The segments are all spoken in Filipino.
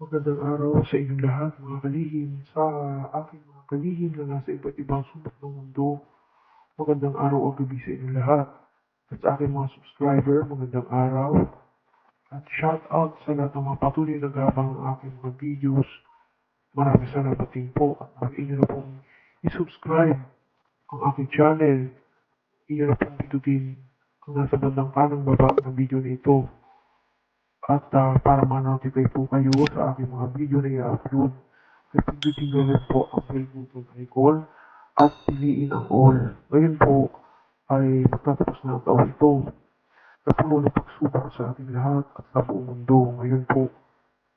Magandang araw sa inyong lahat, mga kalihim, sa aking mga kalihim na nasa iba't ibang sulok ng mundo. Magandang araw o gabi sa inyong lahat. At sa aking mga subscriber, magandang araw. At shout out sa lahat ng mga patuloy na naghabang ng aking mga videos. Maraming salamat din po at mag inyo na pong isubscribe ang aking channel. Inyo na pong pindutin ang nasa bandang kanang baba ng video na ito. At ah, para ma-notify po kayo sa aking mga video na i-upload, ay pindutin nyo rin po ang bell button icon at piliin ang all. Ngayon po ay magtatapos na ang taon ito na puno ng pagsubok sa ating lahat at sa buong mundo. Ngayon po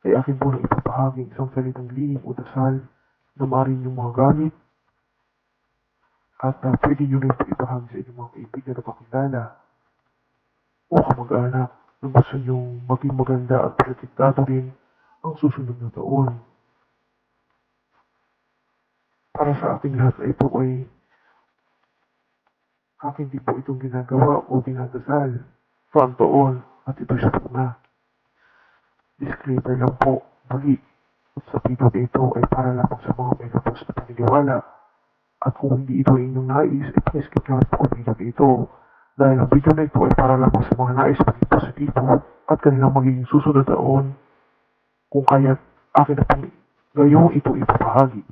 ay akin po na ipapahagi isang salitang lihim o dasal na maaaring yung mga gamit at ah, pwede nyo rin po ibahagi sa inyong mga kaibigan o kakilala o kamag-anak na gusto nyong maging maganda at protektado rin ang susunod na taon. Para sa ating lahat ay ito ay akin din po itong ginagawa o dinadasal sa ang taon at ito'y sapat na. Disclaimer lang po, muli, sa video na ito ay para lamang sa mga may lubos na paniniwala at kung hindi ito ay inyong nais, ay pa-skip lang po ang video na ito dahil ang video na ito ay para lamang sa mga nais maging positibo at kanilang magiging susunod na taon kung kaya akin na pong gayong ito ipapahagi.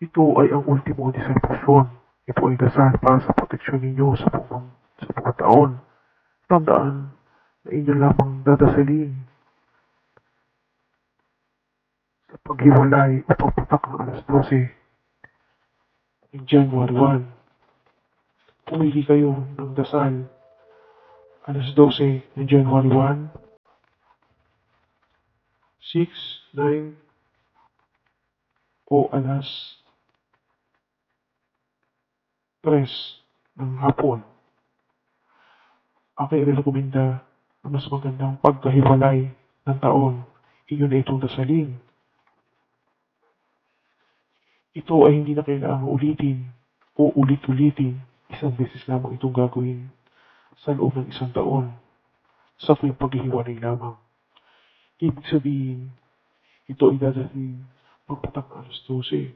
Ito ay ang ultimo discipleshon. Ito ay dasal para sa proteksyon ninyo sa buong, sa buong taon. Tandaan na inyo lamang dadasalin sa paghiwalay o pagpatak ng alas 12 in January 1 pumili kayo ng dasal alas 12 ng January 1, 6, 9, o alas 3 ng hapon. Aking rekomenda na mas magandang pagkahiwalay ng taon. Iyon na itong dasalin. Ito ay hindi na kailangan ulitin o ulit-ulitin Isang beses lamang itong gagawin sa loob ng isang taon sa tuwing paghihiwalay lamang. Ibig sabihin, ito ay dadating pagpatak alas 12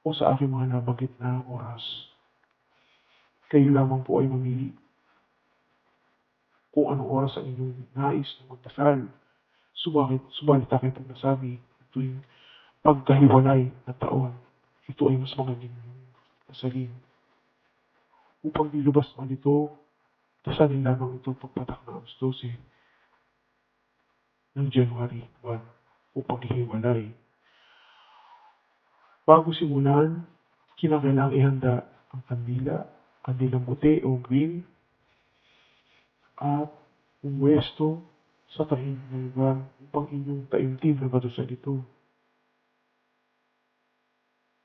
o sa aking mga nabanggit na oras. Kayo lamang po ay mamili kung anong oras ang inyong nais na magdasal. Subalit, subalit aking pong nasabi tuwing pagkahiwalay ng taon, ito ay mas magandang dasalin upang dilubas man ito, dasalin lamang ito pagpatak ng alas 12 ng January 1 upang hihiwalay. Bago simulan, kinakailangang ihanda ang kandila, kandilang puti o green, at ang westo sa tahim ng lugar upang inyong taimtim na badusal ito.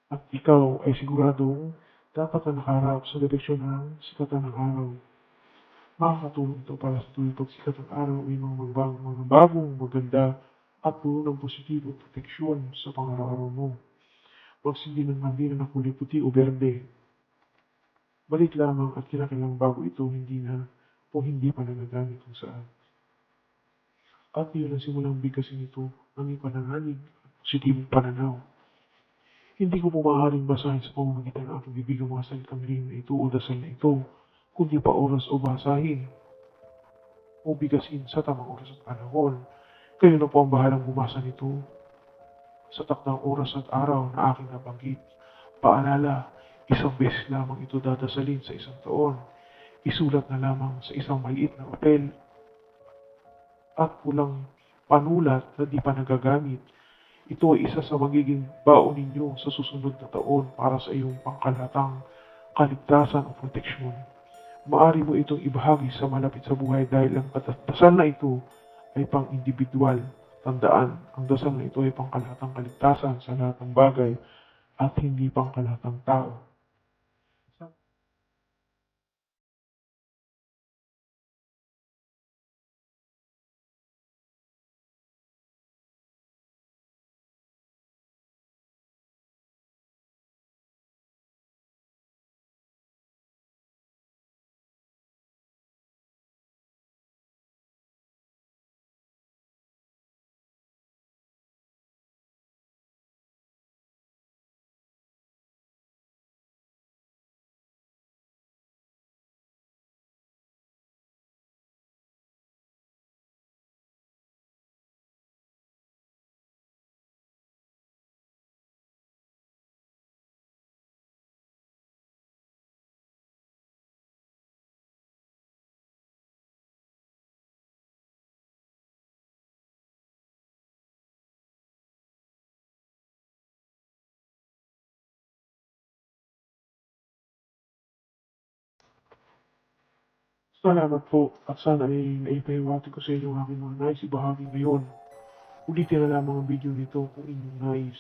At ikaw ay siguradong dapat na nakaharap sa direksyon ng sikatan ng araw. Makakatulong ito para sa tuwing pagsikat ng araw ay mga magbagong, mga bagong maganda at puno ng positibo at proteksyon sa pangaraw-araw mo. Magsindi ng mandira na kulay puti o berde. Balik lamang at kinakailang bago ito hindi na o hindi pa nagagamit kung saan. At yun ang simulang bigkasin ito ng ipananganig at positibong pananaw. Hindi ko po maaaring basahin sa pamamagitan ng aking bibig ang mga salitang lihim na ito o dasal na ito, kundi pa oras o basahin o bigasin sa tamang oras at panahon. Kayo na po ang bahalang bumasa nito sa takdang oras at araw na aking nabanggit. Paalala, isang beses lamang ito dadasalin sa isang taon. Isulat na lamang sa isang maliit na papel at pulang panulat na di pa nagagamit ito ay isa sa magiging baon ninyo sa susunod na taon para sa iyong pangkalatang kaligtasan o proteksyon. Maari mo itong ibahagi sa malapit sa buhay dahil ang dasal na ito ay pang-individual. Tandaan, ang dasal na ito ay pangkalatang kaligtasan sa lahat ng bagay at hindi pangkalatang tao. Salamat po at sana ay naipahimati ko sa inyo ang aking mga nais ibahagi ngayon. Ulitin na lamang ang video nito kung inyong nais.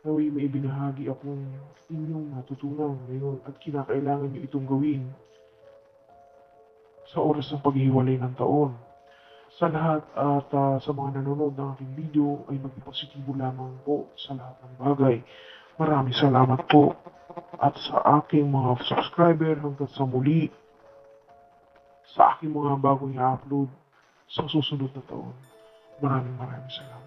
Naway may ibinahagi akong inyong natutunan ngayon at kinakailangan nyo itong gawin sa oras ng paghihiwalay ng taon. Sa lahat at ah, sa mga nanonood ng aking video ay maging positibo lamang po sa lahat ng bagay. Maraming salamat po. At sa aking mga subscriber hanggang sa muli, sa aking mga bagong i-upload sa susunod na taon. Maraming maraming salamat.